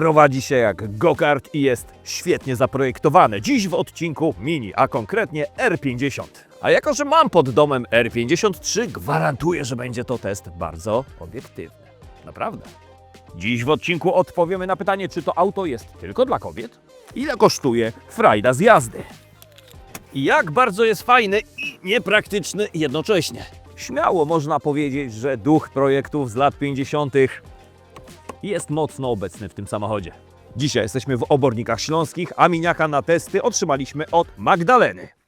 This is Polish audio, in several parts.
prowadzi się jak go-kart i jest świetnie zaprojektowane. Dziś w odcinku Mini, a konkretnie R50. A jako, że mam pod domem R53, gwarantuję, że będzie to test bardzo obiektywny. Naprawdę. Dziś w odcinku odpowiemy na pytanie, czy to auto jest tylko dla kobiet? Ile kosztuje frajda z jazdy? I jak bardzo jest fajny i niepraktyczny jednocześnie. Śmiało można powiedzieć, że duch projektów z lat 50. jest mocno obecny w tym samochodzie. Dzisiaj jesteśmy w Obornikach Śląskich, a miniaka na testy otrzymaliśmy od Magdaleny.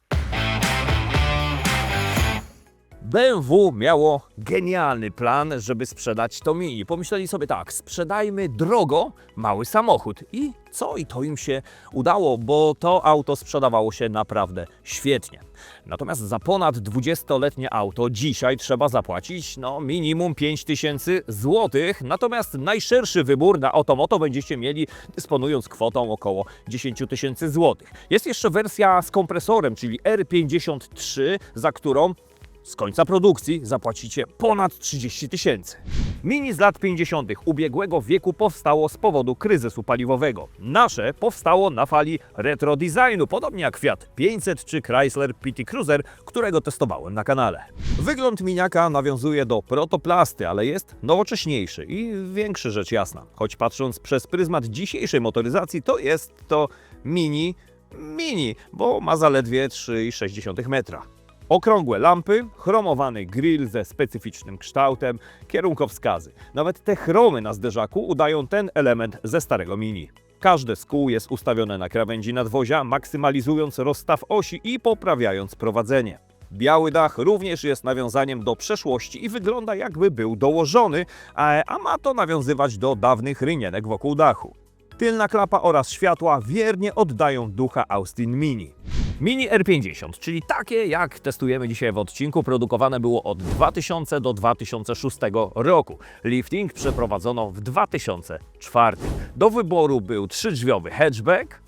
BMW miało genialny plan, żeby sprzedać to mini. Pomyśleli sobie tak, sprzedajmy drogo mały samochód. I co? I to im się udało, bo to auto sprzedawało się naprawdę świetnie. Natomiast za ponad 20-letnie auto dzisiaj trzeba zapłacić no, minimum 5000 złotych. Natomiast najszerszy wybór na Otomoto będziecie mieli dysponując kwotą około 10 tysięcy złotych. Jest jeszcze wersja z kompresorem, czyli R53, za którą z końca produkcji zapłacicie ponad 30 tysięcy. Mini z lat 50. ubiegłego wieku powstało z powodu kryzysu paliwowego. Nasze powstało na fali retro designu, podobnie jak Fiat 500 czy Chrysler PT Cruiser, którego testowałem na kanale. Wygląd miniaka nawiązuje do protoplasty, ale jest nowocześniejszy i większy rzecz jasna. Choć patrząc przez pryzmat dzisiejszej motoryzacji, to jest to mini mini, bo ma zaledwie 3,6 metra. Okrągłe lampy, chromowany grill ze specyficznym kształtem, kierunkowskazy. Nawet te chromy na zderzaku udają ten element ze starego Mini. Każde z kół jest ustawione na krawędzi nadwozia, maksymalizując rozstaw osi i poprawiając prowadzenie. Biały dach również jest nawiązaniem do przeszłości i wygląda jakby był dołożony, a, ma to nawiązywać do dawnych rynienek wokół dachu. Tylna klapa oraz światła wiernie oddają ducha Austin Mini. Mini R50, czyli takie jak testujemy dzisiaj w odcinku, produkowane było od 2000 do 2006 roku. Lifting przeprowadzono w 2004. Do wyboru był trzydrzwiowy hatchback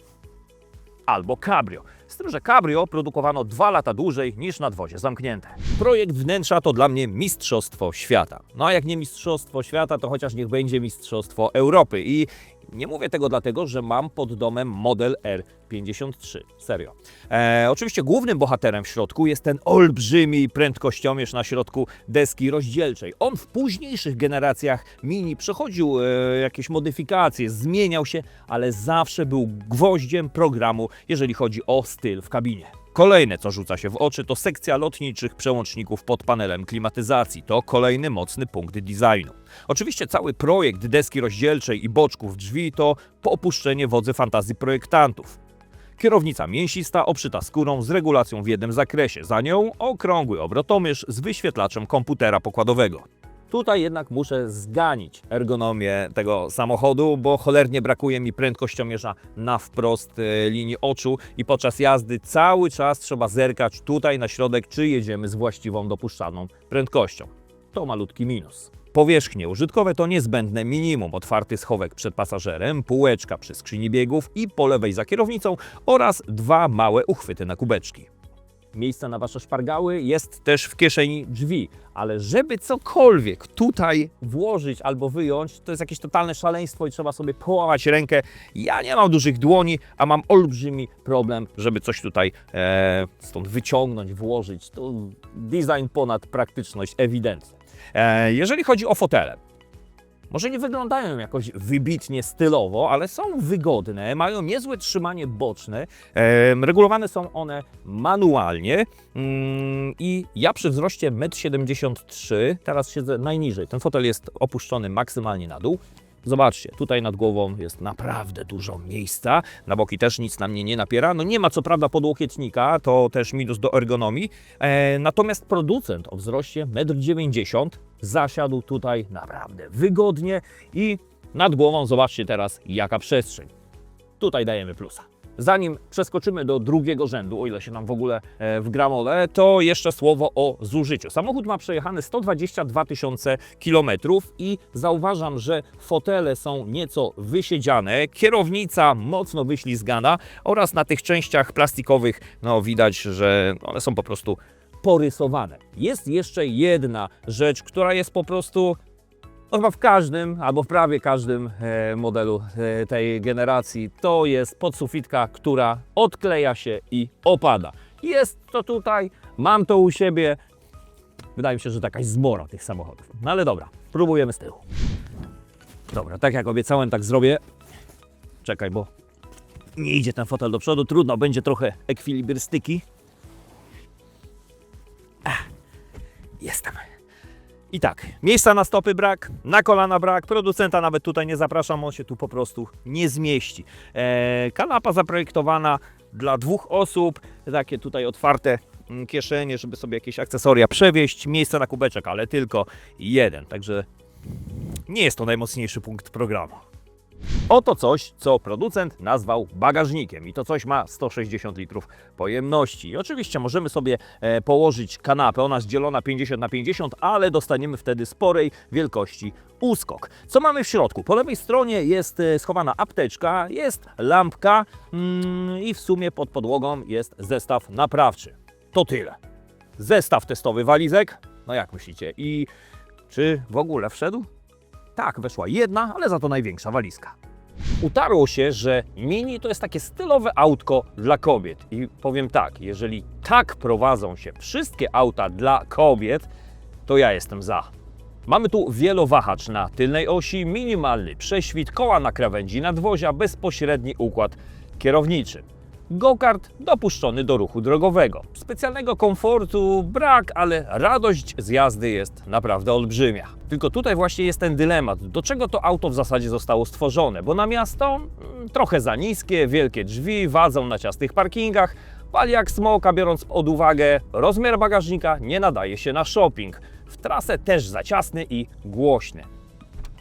albo cabrio. Z tym, że cabrio produkowano dwa lata dłużej niż nadwozie zamknięte. Projekt wnętrza to dla mnie mistrzostwo świata. No a jak nie mistrzostwo świata, to chociaż niech będzie mistrzostwo Europy. I nie mówię tego dlatego, że mam pod domem model R53. Serio. E, oczywiście głównym bohaterem w środku jest ten olbrzymi prędkościomierz na środku deski rozdzielczej. On w późniejszych generacjach Mini przechodził e, jakieś modyfikacje, zmieniał się, ale zawsze był gwoździem programu, jeżeli chodzi o styl w kabinie. Kolejne, co rzuca się w oczy, to sekcja lotniczych przełączników pod panelem klimatyzacji. To kolejny mocny punkt designu. Oczywiście cały projekt deski rozdzielczej i boczków drzwi to opuszczenie wodzy fantazji projektantów. Kierownica mięsista obszyta skórą z regulacją w jednym zakresie, za nią okrągły obrotomierz z wyświetlaczem komputera pokładowego. Tutaj jednak muszę zganić ergonomię tego samochodu, bo cholernie brakuje mi prędkościomierza na wprost e, linii oczu i podczas jazdy cały czas trzeba zerkać tutaj na środek, czy jedziemy z właściwą dopuszczalną prędkością. To malutki minus. Powierzchnie użytkowe to niezbędne minimum. Otwarty schowek przed pasażerem, półeczka przy skrzyni biegów i po lewej za kierownicą oraz dwa małe uchwyty na kubeczki. Miejsce na Wasze szpargały jest też w kieszeni drzwi, ale żeby cokolwiek tutaj włożyć albo wyjąć, to jest jakieś totalne szaleństwo i trzeba sobie połamać rękę. Ja nie mam dużych dłoni, a mam olbrzymi problem, żeby coś tutaj e, stąd wyciągnąć, włożyć. To design ponad praktyczność ewidentnie. E, jeżeli chodzi o fotele, może nie wyglądają jakoś wybitnie stylowo, ale są wygodne, mają niezłe trzymanie boczne, regulowane są one manualnie mm, i ja przy wzroście 1,73 m, teraz siedzę najniżej, ten fotel jest opuszczony maksymalnie na dół. Zobaczcie, tutaj nad głową jest naprawdę dużo miejsca, na boki też nic na mnie nie napiera. No nie ma co prawda podłokietnika, to też minus do ergonomii, e, natomiast producent o wzroście 1,90 m zasiadł tutaj naprawdę wygodnie i nad głową zobaczcie teraz jaka przestrzeń. Tutaj dajemy plusa. Zanim przeskoczymy do drugiego rzędu, o ile się nam w ogóle e, w gramole, to jeszcze słowo o zużyciu. Samochód ma przejechane 122 tysiące kilometrów i zauważam, że fotele są nieco wysiedziane, kierownica mocno wyślizgana oraz na tych częściach plastikowych no, widać, że one są po prostu porysowane. Jest jeszcze jedna rzecz, która jest po prostu Chyba w każdym, albo w prawie każdym e, modelu e, tej generacji to jest podsufitka, która odkleja się i opada. Jest to tutaj, mam to u siebie. Wydaje mi się, że to jakaś zmora tych samochodów. No ale dobra, próbujemy z tyłu. Dobra, tak jak obiecałem, tak zrobię. Czekaj, bo nie idzie ten fotel do przodu. Trudno, będzie trochę ekwilibrystyki. I tak, miejsca na stopy brak, na kolana brak, producenta nawet tutaj nie zapraszam, on się tu po prostu nie zmieści. E, kanapa zaprojektowana dla dwóch osób, takie tutaj otwarte mm, kieszenie, żeby sobie jakieś akcesoria przewieźć, miejsce na kubeczek, ale tylko jeden, także nie jest to najmocniejszy punkt programu. Oto coś, co producent nazwał bagażnikiem i to coś ma 160 litrów pojemności. I oczywiście możemy sobie e, położyć kanapę, ona jest dzielona 50 na 50, ale dostaniemy wtedy sporej wielkości uskok. Co mamy w środku? Po lewej stronie jest e, schowana apteczka, jest lampka mm, i w sumie pod podłogą jest zestaw naprawczy. To tyle. Zestaw testowy walizek, no jak myślicie? I czy w ogóle wszedł? Tak, weszła jedna, ale za to największa walizka. Utarło się, że Mini to jest takie stylowe autko dla kobiet. I powiem tak, jeżeli tak prowadzą się wszystkie auta dla kobiet, to ja jestem za. Mamy tu wielowahacz na tylnej osi, minimalny prześwit, koła na krawędzi nadwozia, bezpośredni układ kierowniczy. Go-kart dopuszczony do ruchu drogowego. Specjalnego komfortu brak, ale radość z jazdy jest naprawdę olbrzymia. Tylko tutaj właśnie jest ten dylemat, do czego to auto w zasadzie zostało stworzone, bo na miasto mm, trochę za niskie, wielkie drzwi, wadzą na ciasnych parkingach, pali jak smoka, biorąc pod uwagę rozmiar bagażnika, nie nadaje się na shopping. W trasę też za ciasny i głośny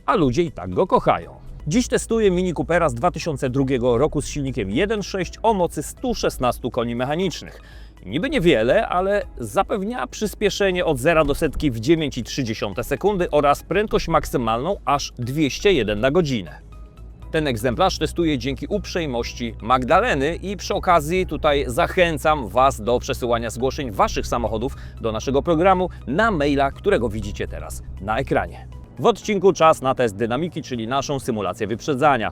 a ludzie i tak go kochają. Dziś testuję Mini Coopera z 2002 roku z silnikiem 1.6 o mocy 116 koni mechanicznych. Niby niewiele, ale zapewnia przyspieszenie od 0 do setki w 9,3 sekundy oraz prędkość maksymalną aż 201 na godzinę. Ten egzemplarz testuję dzięki uprzejmości Magdaleny i przy okazji tutaj zachęcam Was do przesyłania zgłoszeń Waszych samochodów do naszego programu na maila, którego widzicie teraz na ekranie. W odcinku czas na test dynamiki, czyli naszą symulację wyprzedzania.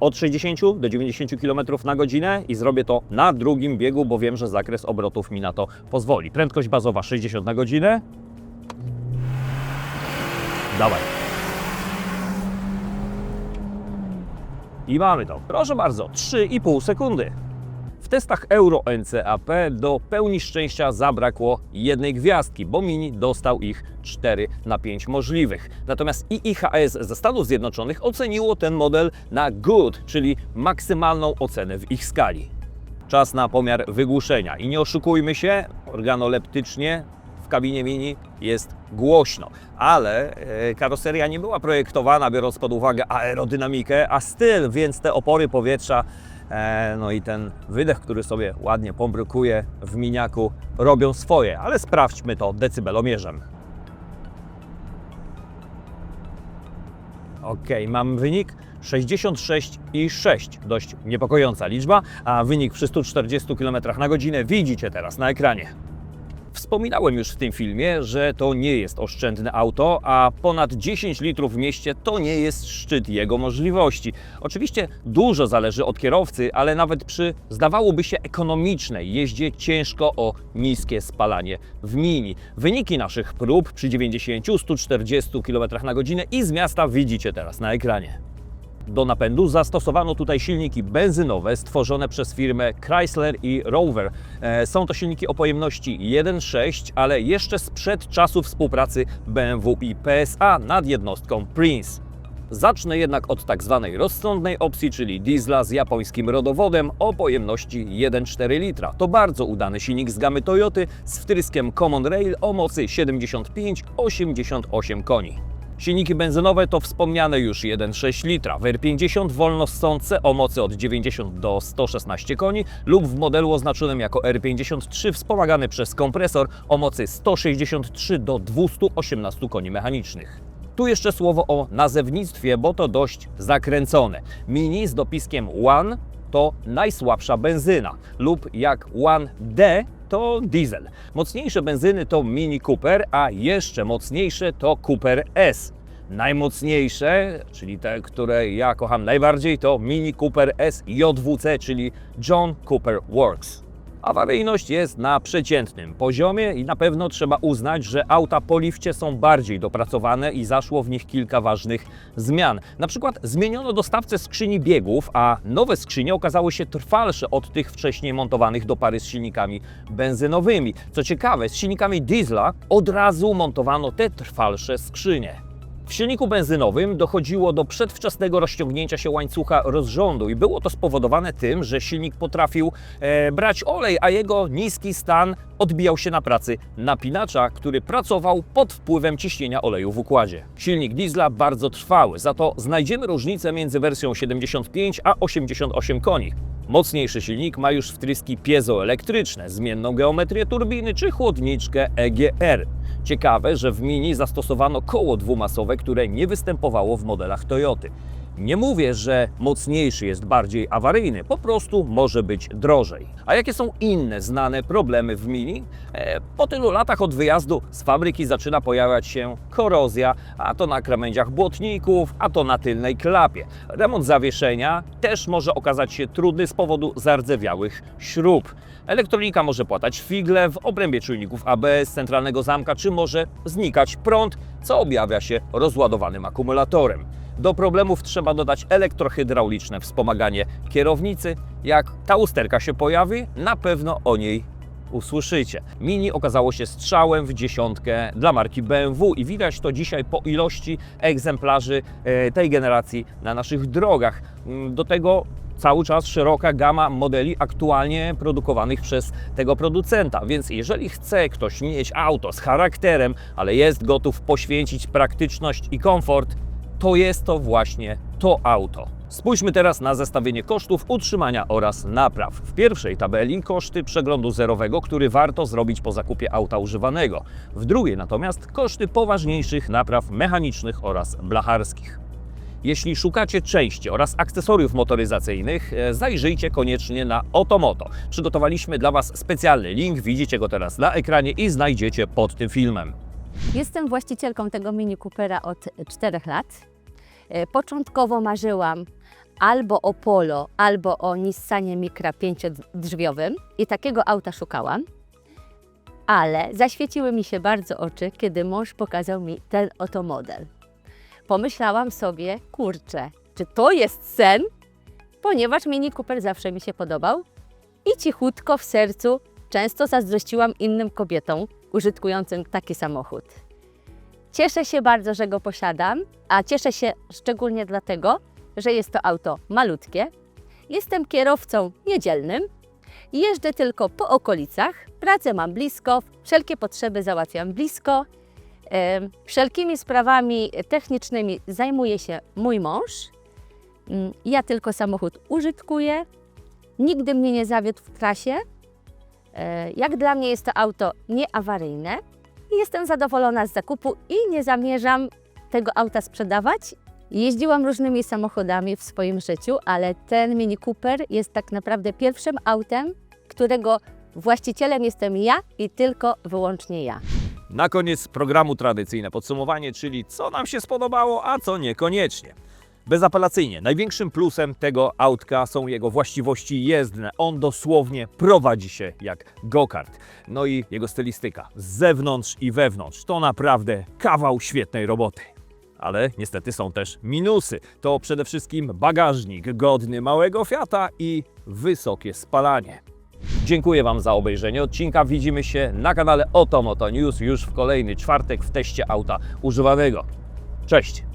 Od 60 do 90 km na godzinę i zrobię to na drugim biegu, bo wiem, że zakres obrotów mi na to pozwoli. Prędkość bazowa 60 na godzinę. Dawaj. I mamy to. Proszę bardzo, 3,5 sekundy. W testach Euro NCAP do pełni szczęścia zabrakło jednej gwiazdki, bo Mini dostał ich 4 na 5 możliwych. Natomiast IIHS ze Stanów Zjednoczonych oceniło ten model na good, czyli maksymalną ocenę w ich skali. Czas na pomiar wygłuszenia. I nie oszukujmy się, organoleptycznie w kabinie Mini jest głośno, ale e, karoseria nie była projektowana biorąc pod uwagę aerodynamikę, a styl, więc te opory powietrza, no i ten wydech, który sobie ładnie pombrukuje w miniaku, robią swoje, ale sprawdźmy to decybelomierzem. Ok, mam wynik 66,6. Dość niepokojąca liczba, a wynik przy 140 km na godzinę widzicie teraz na ekranie. Wspominałem już w tym filmie, że to nie jest oszczędne auto, a ponad 10 litrów w mieście to nie jest szczyt jego możliwości. Oczywiście dużo zależy od kierowcy, ale nawet przy zdawałoby się ekonomicznej jeździe ciężko o niskie spalanie w mini. Wyniki naszych prób przy 90-140 km na godzinę i z miasta widzicie teraz na ekranie. Do napędu zastosowano tutaj silniki benzynowe stworzone przez firmę Chrysler i Rover. E, Są to silniki o pojemności 1.6, ale jeszcze sprzed czasu współpracy BMW i PSA nad jednostką Prince. Zacznę jednak od tak zwanej rozsądnej opcji, czyli diesla z japońskim rodowodem o pojemności 1,4 litra. To bardzo udany silnik z gamy Toyoty z wtryskiem Common Rail o mocy 75-88 koni. Silniki benzynowe to wspomniane już 1,6 litra, w R50 wolnossące o mocy od 90 do 116 koni lub w modelu oznaczonym jako R53 wspomagany przez kompresor o mocy 163 do 218 koni mechanicznych. Tu jeszcze słowo o nazewnictwie, bo to dość zakręcone. Mini z dopiskiem One to najsłabsza benzyna lub jak 1D to diesel. Mocniejsze benzyny to Mini Cooper, a jeszcze mocniejsze to Cooper S. Najmocniejsze, czyli te, które ja kocham najbardziej, to Mini Cooper SJWC, czyli John Cooper Works. Awaryjność jest na przeciętnym poziomie i na pewno trzeba uznać, że auta po lifcie są bardziej dopracowane i zaszło w nich kilka ważnych zmian. Na przykład zmieniono dostawcę skrzyni biegów, a nowe skrzynie okazały się trwalsze od tych wcześniej montowanych do pary z silnikami benzynowymi. Co ciekawe, z silnikami diesla od razu montowano te trwalsze skrzynie. W silniku benzynowym dochodziło do przedwczesnego rozciągnięcia się łańcucha rozrządu i było to spowodowane tym, że silnik potrafił e, brać olej, a jego niski stan odbijał się na pracy napinacza, który pracował pod wpływem ciśnienia oleju w układzie. Silnik diesla bardzo trwały, za to znajdziemy różnicę między wersją 75 a 88 koni. Mocniejszy silnik ma już wtryski piezoelektryczne, zmienną geometrię turbiny czy chłodniczkę EGR. Ciekawe, że w Mini zastosowano koło dwumasowe, które nie występowało w modelach Toyoty. Nie mówię, że mocniejszy jest bardziej awaryjny, po prostu może być drożej. A jakie są inne znane problemy w Mini? E, po tylu latach od wyjazdu z fabryki zaczyna pojawiać się korozja, a to na krawędziach błotników, a to na tylnej klapie. Remont zawieszenia też może okazać się trudny z powodu zardzewiałych śrub. Elektronika może płatać figle w obrębie czujników ABS, centralnego zamka, czy może znikać prąd, co objawia się rozładowanym akumulatorem. Do problemów trzeba dodać elektrohydrauliczne wspomaganie kierownicy. Jak ta usterka się pojawi, na pewno o niej usłyszycie. Mini okazało się strzałem w dziesiątkę dla marki BMW i widać to dzisiaj po ilości egzemplarzy e, tej generacji na naszych drogach. Mm, Do tego cały czas szeroka gama modeli aktualnie produkowanych przez tego producenta. Więc jeżeli chce ktoś mieć auto z charakterem, ale jest gotów poświęcić praktyczność i komfort, to jest to właśnie to auto. Spójrzmy teraz na zestawienie kosztów utrzymania oraz napraw. W pierwszej tabeli koszty przeglądu zerowego, który warto zrobić po zakupie auta używanego. W drugiej natomiast koszty poważniejszych napraw mechanicznych oraz blacharskich. Jeśli szukacie części oraz akcesoriów motoryzacyjnych, e, zajrzyjcie koniecznie na Otomoto. Przygotowaliśmy dla Was specjalny link, widzicie go teraz na ekranie i znajdziecie pod tym filmem. Jestem właścicielką tego Mini Coopera od 4 lat. E, Początkowo marzyłam albo o Polo, albo o Nissanie Micra pięciodrzwiowym i takiego auta szukałam. Ale zaświeciły mi się bardzo oczy, kiedy mąż pokazał mi ten oto model. Pomyślałam sobie, kurczę, czy to jest sen? Ponieważ Mini Cooper zawsze mi się podobał i cichutko w sercu często zazdrościłam innym kobietom użytkującym taki samochód. Cieszę się bardzo, że go posiadam, a cieszę się szczególnie dlatego, że jest to auto malutkie. Jestem kierowcą niedzielnym, jeżdżę tylko po okolicach, pracę mam blisko, wszelkie potrzeby załatwiam blisko. Wszelkimi sprawami technicznymi zajmuje się mój mąż. Mm, Ja tylko samochód użytkuję. Nigdy mnie nie zawiódł w trasie. E, Jak dla mnie jest to auto nieawaryjne. Jestem zadowolona z zakupu i nie zamierzam tego auta sprzedawać. Jeździłam różnymi samochodami w swoim życiu, ale ten Mini Cooper jest tak naprawdę pierwszym autem, którego właścicielem jestem ja i tylko wyłącznie ja. Na koniec programu tradycyjne podsumowanie, czyli co nam się spodobało, a co niekoniecznie. Bezapelacyjnie, największym plusem tego autka są jego właściwości jezdne. On dosłownie prowadzi się jak go-kart. No i jego stylistyka z zewnątrz i wewnątrz. To naprawdę kawał świetnej roboty. Ale niestety są też minusy. To przede wszystkim bagażnik godny małego Fiata i wysokie spalanie. Dziękuję Wam za obejrzenie odcinka. Widzimy się na kanale Oto Moto News już w kolejny czwartek w teście auta używanego. Cześć!